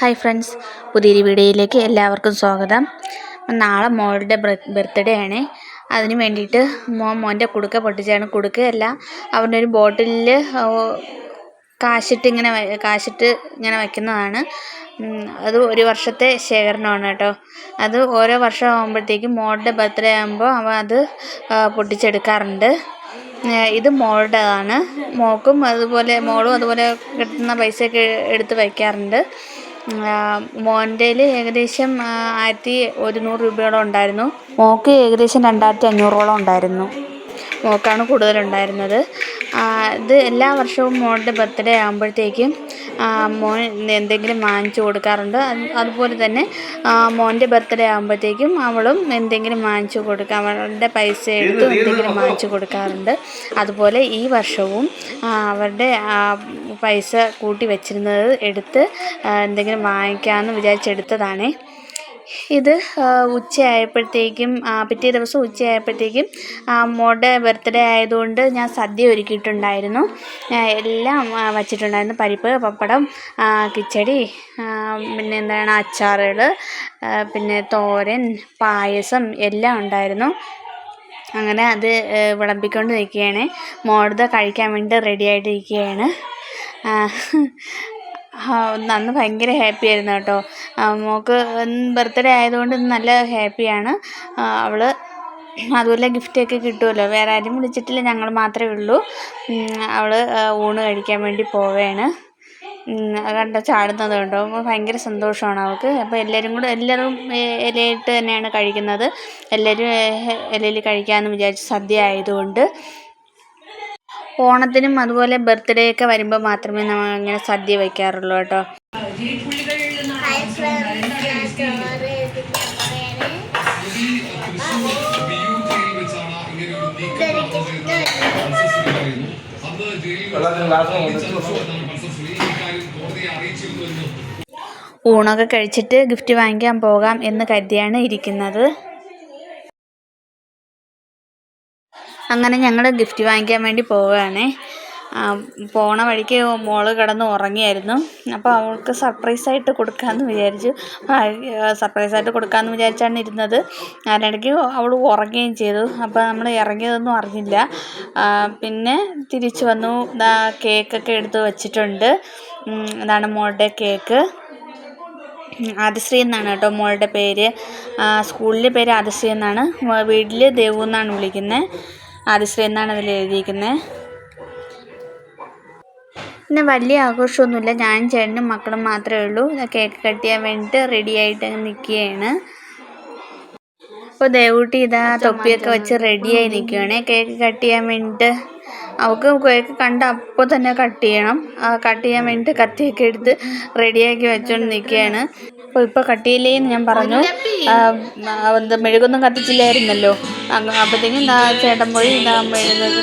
Hi friends പുതിയൊരു വീഡിയോയിലേക്ക് എല്ലാവർക്കും സ്വാഗതം. നാളെ മോളുടെ ബർത്ത്ഡേ ആണ്. അതിന് വേണ്ടിയിട്ട് മോൻ മോന്റെ കുടുക്ക പൊട്ടിച്ചാണ് കുടുക്കയല്ല അവന്റെ ഒരു ബോട്ടിലിൽ കാശിട്ട് ഇങ്ങനെ കാശിട്ട് ഇങ്ങനെ വയ്ക്കുന്നതാണ് അത് ഒരു വർഷത്തെ ശേഖരണമാണ് കേട്ടോ. അത് ഓരോ വർഷം ആകുമ്പോഴത്തേക്കും മോളുടെ ബർത്ത്ഡേ ആകുമ്പോൾ അവൻ അത് പൊട്ടിച്ചെടുക്കാറുണ്ട്. ഇത് മോളുടേതാണ്. മോക്കും അതുപോലെ മോളും അതുപോലെ കിട്ടുന്ന പൈസയൊക്കെ എടുത്ത് വയ്ക്കാറുണ്ട് മോന്റേൽ ഏകദേശം ആയിരത്തി ഒരുന്നൂറ് രൂപയോളം ഉണ്ടായിരുന്നു. മോൾക്ക് ഏകദേശം രണ്ടായിരത്തി അഞ്ഞൂറോളം ഉണ്ടായിരുന്നു. മോൾക്കാണ് കൂടുതലുണ്ടായിരുന്നത്. ഇത് എല്ലാ വർഷവും മോളുടെ ബർത്ത്ഡേ ആകുമ്പോഴത്തേക്കും മോൻ എന്തെങ്കിലും വാങ്ങിച്ചു കൊടുക്കാറുണ്ട്. അതുപോലെ തന്നെ മോന്റെ ബർത്ത്ഡേ ആകുമ്പോഴത്തേക്കും അവളും എന്തെങ്കിലും വാങ്ങിച്ചു കൊടുക്കുക അവളുടെ പൈസ എടുത്ത് എന്തെങ്കിലും വാങ്ങിച്ചു കൊടുക്കാറുണ്ട്. അതുപോലെ ഈ വർഷവും അവരുടെ പൈസ കൂട്ടി വെച്ചിരുന്നത് എടുത്ത് എന്തെങ്കിലും വാങ്ങിക്കാമെന്ന് വിചാരിച്ചെടുത്തതാണേ. ഇത് ഉച്ചയായപ്പോഴത്തേക്കും പിറ്റേ ദിവസം ഉച്ചയായപ്പോഴത്തേക്കും മോളുടെ ബർത്ത്ഡേ ആയതുകൊണ്ട് ഞാൻ സദ്യ ഒരുക്കിയിട്ടുണ്ടായിരുന്നു. എല്ലാം വച്ചിട്ടുണ്ടായിരുന്നു. പരിപ്പ് പപ്പടം കിച്ചടി പിന്നെ എന്താണ് അച്ചാറുകൾ പിന്നെ തോരൻ പായസം എല്ലാം ഉണ്ടായിരുന്നു. അങ്ങനെ അത് വിളമ്പിക്കൊണ്ട് നിൽക്കുകയാണ്. മോളത് കഴിക്കാൻ വേണ്ടി റെഡി ആയിട്ടിരിക്കുകയാണ്. അന്ന് ഭയങ്കര ഹാപ്പി ആയിരുന്നു കേട്ടോ. മോൾക്ക് ബർത്ത്ഡേ ആയതുകൊണ്ട് നല്ല ഹാപ്പിയാണ് അവൾ അതുപോലെ ഗിഫ്റ്റൊക്കെ കിട്ടുമല്ലോ വേറെ ആരും വിളിച്ചിട്ടില്ല ഞങ്ങൾ മാത്രമേ ഉള്ളൂ. അവൾ ഊണ് കഴിക്കാൻ വേണ്ടി പോവുകയാണ് കണ്ടോ ചാടുന്നത് കണ്ടോ? ഭയങ്കര സന്തോഷമാണ് അവൾക്ക്. അപ്പോൾ എല്ലാവരും കൂടെ എല്ലാവരും ഇലയിട്ട് തന്നെയാണ് കഴിക്കുന്നത്. എല്ലാവരും ഇലയിൽ കഴിക്കാമെന്ന് വിചാരിച്ച് സദ്യ ആയതുകൊണ്ട്. ഓണത്തിനും അതുപോലെ ബർത്ത്ഡേ ഒക്കെ വരുമ്പോൾ മാത്രമേ നമ്മൾ ഇങ്ങനെ സദ്യ വയ്ക്കാറുള്ളൂ കേട്ടോ. ഊണൊക്കെ കഴിച്ചിട്ട് ഗിഫ്റ്റ് വാങ്ങിക്കാൻ പോകാം എന്ന് കരുതിയാണ് ഇരിക്കുന്നത്. അങ്ങനെ ഞങ്ങൾ ഗിഫ്റ്റ് വാങ്ങിക്കാൻ വേണ്ടി പോവുകയാണേ. പോണ വഴിക്ക് മോൾ കിടന്ന് ഉറങ്ങിയായിരുന്നു. അപ്പോൾ അവൾക്ക് സർപ്രൈസായിട്ട് കൊടുക്കാമെന്ന് വിചാരിച്ചു. സർപ്രൈസായിട്ട് കൊടുക്കാമെന്ന് വിചാരിച്ചാണ് ഇരുന്നത്. അതിനിടയ്ക്ക് അവൾ ഉറങ്ങുകയും ചെയ്തു. അപ്പോൾ നമ്മൾ ഇറങ്ങിയതൊന്നും അറിഞ്ഞില്ല. പിന്നെ തിരിച്ചു വന്നു. കേക്കൊക്കെ എടുത്ത് വച്ചിട്ടുണ്ട്. അതാണ് മോളുടെ കേക്ക് ആദിശ്രീ എന്നാണ് കേട്ടോ മോളുടെ പേര്. സ്കൂളിലെ പേര് ആദിശ്രീ എന്നാണ്. വീട്ടിൽ ദേവു എന്നാണ് വിളിക്കുന്നത് ആദിശ്രീ എന്നാണ് അതിൽ എഴുതിയിരിക്കുന്നത് പിന്നെ വലിയ ആഘോഷമൊന്നുമില്ല. ഞാനും ചേട്ടനും മക്കളും മാത്രമേ ഉള്ളൂ. കേക്ക് കട്ട് ചെയ്യാൻ വേണ്ടിയിട്ട് റെഡി ആയിട്ട് നിൽക്കുകയാണ് അപ്പോൾ ദേവൂട്ടി ഇതാ തൊപ്പിയൊക്കെ വെച്ച് റെഡിയായി നിൽക്കുകയാണ് കേക്ക് കട്ട് ചെയ്യാൻ വേണ്ടിയിട്ട് അവൾക്ക് കേക്ക് കണ്ട അപ്പോൾ തന്നെ കട്ട് ചെയ്യണം. കട്ട് ചെയ്യാൻ വേണ്ടിയിട്ട് കത്തിയൊക്കെ എടുത്ത് റെഡിയാക്കി വെച്ചുകൊണ്ട് നിൽക്കുകയാണ് അപ്പോൾ ഇപ്പോൾ കട്ട് ചെയ്യില്ലേന്ന് ഞാൻ പറഞ്ഞു. എന്താ മെഴുകൊന്നും കത്തിച്ചില്ലായിരുന്നല്ലോ. അപ്പോഴത്തേക്കും ചേട്ടൻ പോയി മെഴുകൊക്കെ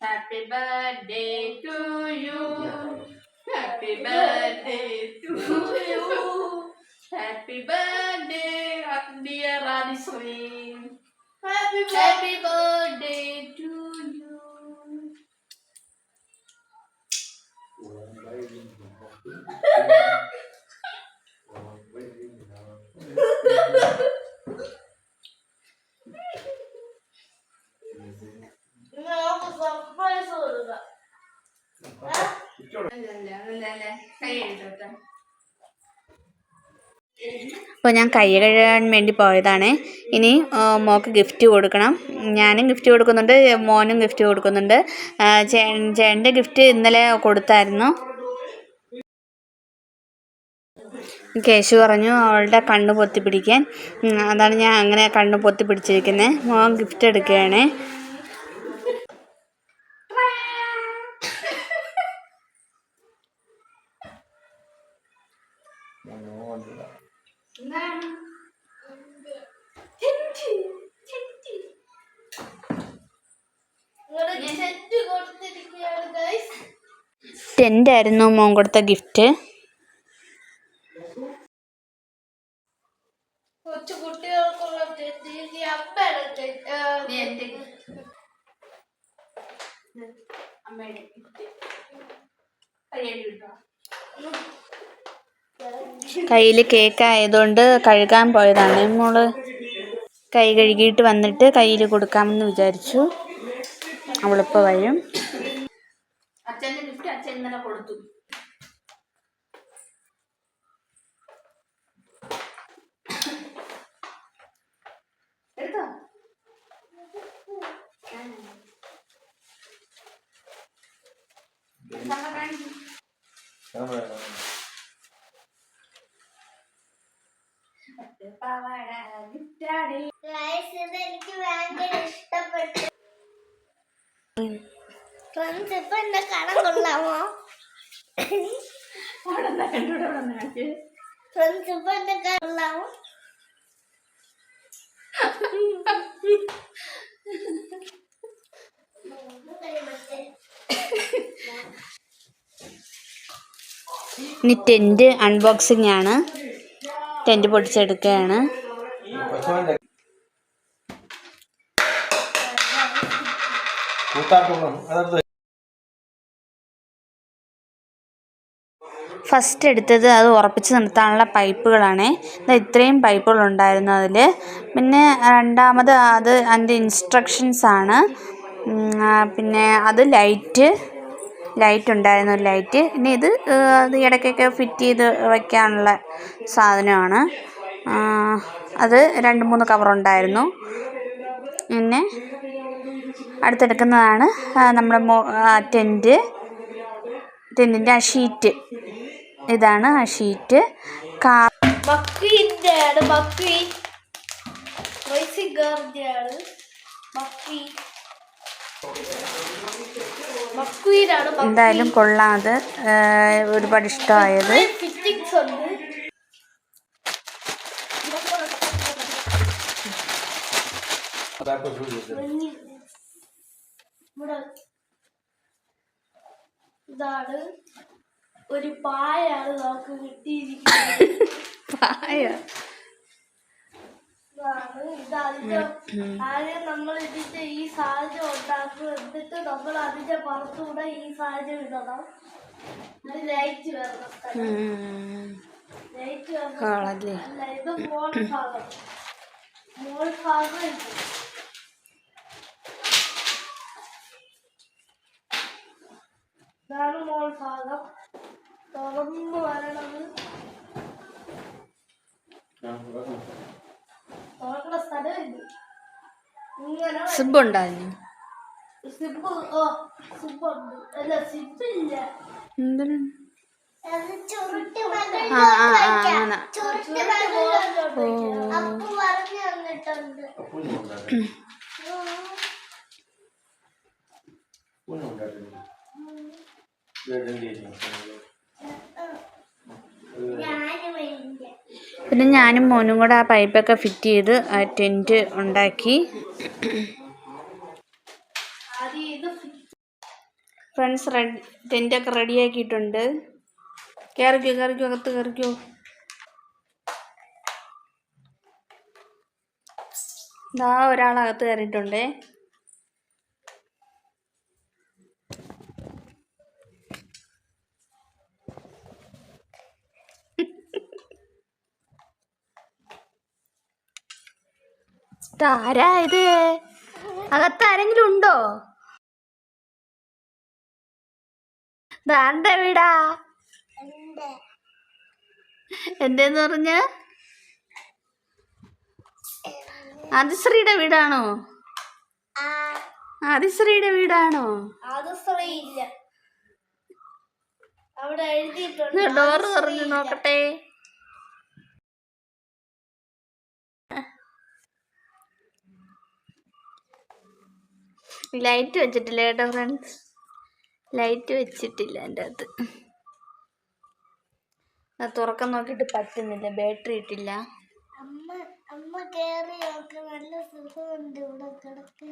Happy birthday to you. Happy birthday to you. Happy birthday, dear Radiswing. Happy, Happy birthday to you. അപ്പോൾ ഞാൻ കൈ കഴുകാൻ വേണ്ടി പോയതാണ്. ഇനി മോക്ക് ഗിഫ്റ്റ് കൊടുക്കണം. ഞാനും ഗിഫ്റ്റ് കൊടുക്കുന്നുണ്ട് മോനും ഗിഫ്റ്റ് കൊടുക്കുന്നുണ്ട്. ചേ ചേട്ടന്റെ ഗിഫ്റ്റ് ഇന്നലെ കൊടുത്തായിരുന്നു. കേശു പറഞ്ഞു അവളുടെ കണ്ണ് പൊത്തി പിടിക്കാൻ അതാണ് ഞാൻ അങ്ങനെ കണ്ണ് പൊത്തി പിടിച്ചിരിക്കുന്നത് മോൻ ഗിഫ്റ്റ് എടുക്കുകയാണേ. ടെന്റ് ആയിരുന്നു മോൻ കൊടുത്ത ഗിഫ്റ്റ് കയ്യിൽ കേക്ക് ആയതുകൊണ്ട് കഴുകാൻ പോയതാണ്. മോൾ കൈ കഴുകിയിട്ട് വന്നിട്ട് കയ്യിൽ കൊടുക്കാമെന്ന് വിചാരിച്ചു. അവളിപ്പോൾ വരും. ഇന്നലെ കൊടുത്തു. എടുത്തോ? ഗൈസ് ഇത് എനിക്ക് ഭയങ്കര ഇഷ്ടപ്പെട്ടു. ഫ്രണ്ട്സ് ഇപ്പൊ എന്റെ കടം കൊള്ളാമോ? ഫ്രണ്ട്സ് ഇപ്പൊ എന്റെ കടം കൊള്ളാമോ? ഇനി ടെന്റ് അൺബോക്സിങ് ആണ്. ടെന്റ് പൊട്ടിച്ചെടുക്കുകയാണ്. കൂത്താട്ടുള്ള അതെടുത്ത് ഫസ്റ്റ് എടുത്തത് അത് ഉറപ്പിച്ച് നിർത്താനുള്ള പൈപ്പുകളാണ്. ഇത് ഇത്രയും പൈപ്പുകൾ ഉണ്ടായിരുന്നു അതിൽ പിന്നെ രണ്ടാമത് അത് അതിന്റെ ഇൻസ്ട്രക്ഷൻസ് ആണ്. പിന്നെ അത് ലൈറ്റ് ലൈറ്റ് ഉണ്ടായിരുന്നു ലൈറ്റ്. പിന്നെ ഇത് അത് ഇടയ്ക്കൊക്കെ ഫിറ്റ് ചെയ്ത് വയ്ക്കാനുള്ള സാധനമാണ്. അത് രണ്ട് മൂന്ന് കവറുണ്ടായിരുന്നു. പിന്നെ അടുത്തെടുക്കുന്നതാണ് നമ്മുടെ മോ ടെന്റ്. ടെന്റിന്റെ ആ ഷീറ്റ്. ഇതാണ് ആ ഷീറ്റ്. എന്തായാലും കൊള്ളാം അത്. ഒരുപാട് ഇഷ്ടമായത്. ഉണ്ട്. ഇതാണ്. ഒരു പായാണ് നമുക്ക് കിട്ടിയിരിക്കുന്നത് പായ? ആദ്യം നമ്മൾ ഇതിന്റെ ഈ സാഹചര്യം ഉണ്ടാക്കും എന്നിട്ട് നമ്മൾ അതിന്റെ പുറത്തുകൂടെ ഈ സാഹചര്യം ഇടണം. ഇത് ലൈറ്റ് വരണം ലൈറ്റ് വരണം ഇത് മോൾ ഭാഗം. മോൾ ഭാഗം ഇത്. ഇതാണ് മോൾ ഭാഗം. തുറന്നു ഇങ്ങനെ സിബ് ഉണ്ടായിരുന്നു സിബ് ഓ സിബ് ഉണ്ട്. അല്ല സിബ് ഇല്ല. എന്തിനാ? അത് ചുരുട്ടി ആ ആ ആ അങ്ങനെ. ചുരുട്ടി അപ്പു പറഞ്ഞു തന്നിട്ടുണ്ട് ഞാനും വേണ്ട പിന്നെ ഞാനും മോനും കൂടെ ആ പൈപ്പൊക്കെ ഫിറ്റ് ചെയ്ത് ആ ടെന്റ് ഉണ്ടാക്കി. ഫ്രണ്ട്സ് റെഡി ടെന്റൊക്കെ റെഡിയാക്കിയിട്ടുണ്ട്. കയറിക്കോ കയറിക്കോ അകത്ത് കയറിക്കോ ഇതാ ഒരാളകത്ത് കയറിയിട്ടുണ്ടേ ആരാ ഇത് അകത്ത് ആരെങ്കിലും ഉണ്ടോ ദാണ്ട വീടാ എന്തേന്ന് പറഞ്ഞ? അതിശ്രീയുടെ വീടാണോ? അതിശ്രീയുടെ വീടാണോ? ഡോറ് പറഞ്ഞു നോക്കട്ടെ. ലൈറ്റ് വെച്ചിട്ടില്ല കേട്ടോ ഫ്രണ്ട്സ്. ലൈറ്റ് വെച്ചിട്ടില്ല എന്റെ അത് തുറക്കാൻ നോക്കിയിട്ട് പറ്റുന്നില്ല. ബാറ്ററി ഇട്ടില്ല. അമ്മ അമ്മ കേറി നോക്ക് നല്ല സുഖമുണ്ട് ഇവിടെ കിടക്ക്.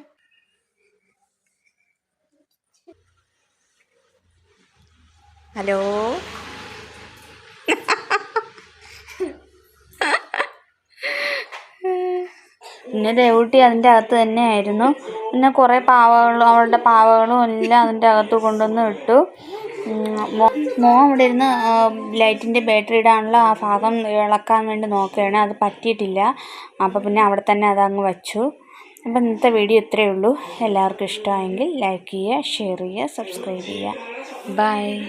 ഹലോ? പിന്നെ ദേവൂട്ടി അതിന്റെ അകത്ത് തന്നെയായിരുന്നു. പിന്നെ കുറേ പാവകളും അവളുടെ പാവകളും എല്ലാം അതിന്റെ അകത്ത് കൊണ്ടുവന്ന് ഇട്ടു. മോ- അവിടെ ഇരുന്ന് ലൈറ്റിന്റെ ബാറ്ററി ഇടാനുള്ള ആ ഭാഗം ഇളക്കാൻ വേണ്ടി നോക്കുകയാണ്. അത് പറ്റിയിട്ടില്ല. അപ്പോൾ പിന്നെ അവിടെ തന്നെ അതങ്ങ് വച്ചു. അപ്പം ഇന്നത്തെ വീഡിയോ ഇത്രയേ ഉള്ളൂ. എല്ലാവർക്കും ഇഷ്ടമായെങ്കിൽ ലൈക്ക് ചെയ്യുക ഷെയർ ചെയ്യുക സബ്സ്ക്രൈബ് ചെയ്യുക. ബൈ.